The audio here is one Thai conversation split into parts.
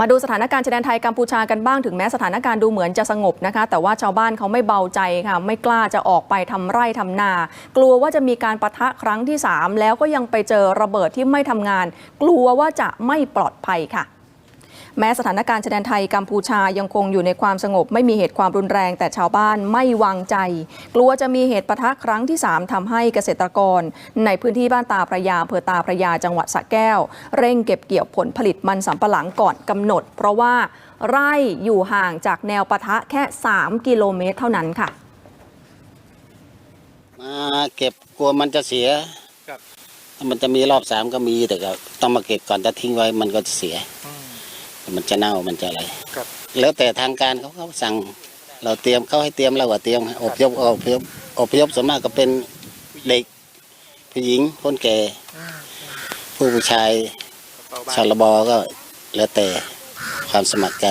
มาดูสถานการณ์ชายแดนไทยกัมพูชากันบ้างถึงแม้สถานการณ์ดูเหมือนจะสงบนะคะ แต่ว่าชาวบ้านเขาไม่เบาใจค่ะ ไม่กล้าจะออกไปทำไร่ทำนา กลัวว่าจะมีการประทะครั้งที่ 3 แล้วก็ยังไปเจอระเบิดที่ไม่ทำงาน กลัวว่าจะไม่ปลอดภัยค่ะ แม้สถานการณ์ชายแดนไทยกัมพูชายังคงอยู่ในความสงบ ไม่มีเหตุความรุนแรงแต่ชาวบ้านไม่วางใจ กลัวจะมีเหตุปะทะครั้งที่ 3ทำให้เกษตรกร ในพื้นที่บ้านตาพระยาอำเภอตาพระยาจังหวัดสระแก้ว เร่งเก็บเกี่ยวผลผลิตมันสำปะหลังก่อนกำหนด เพราะว่าไร่อยู่ห่างจากแนวปะทะแค่ 3 กิโลเมตรเท่านั้นค่ะ มาเก็บกลัวมันจะเสียครับมันจะมีรอบสามก็มีแต่ก็ต้องมาเก็บก่อนถ้าทิ้งไว้มันก็จะเสีย มันจะเน่ามันจะอะไรครับ แล้วแต่ทางการเขาเขาสั่ง เราเตรียมเขาให้เตรียมเราก็เตรียมอพยพอพยพอพยพส่วนมากก็เป็นเด็กผู้หญิงคนแก่ ผู้ผู้ชาย ชาวระบอก็แล้วแต่ความสมัครใจ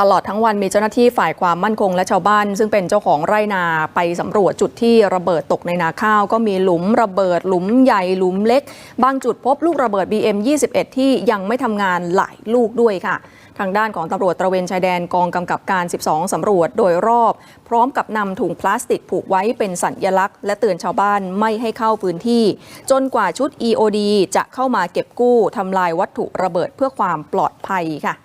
ตลอดทั้งวันมีเจ้าหน้าที่ฝ่ายความมั่นคงและชาวบ้าน ซึ่งเป็นเจ้าของไร่นาไปสำรวจจุดที่ระเบิดตกในนาข้าว ก็มีหลุมระเบิดหลุมใหญ่หลุมเล็ก บางจุดพบลูกระเบิด BM 21 ที่ยังไม่ทำงานหลายลูกด้วยค่ะ ทางด้านของตำรวจตระเวนชายแดนกองกำกับการ 12 สำรวจโดยรอบ พร้อมกับนำถุงพลาสติกผูกไว้เป็นสัญลักษณ์ และเตือนชาวบ้านไม่ให้เข้าพื้นที่ จนกว่าชุด EOD จะเข้ามาเก็บกู้ทำลายวัตถุระเบิดเพื่อความปลอดภัยค่ะ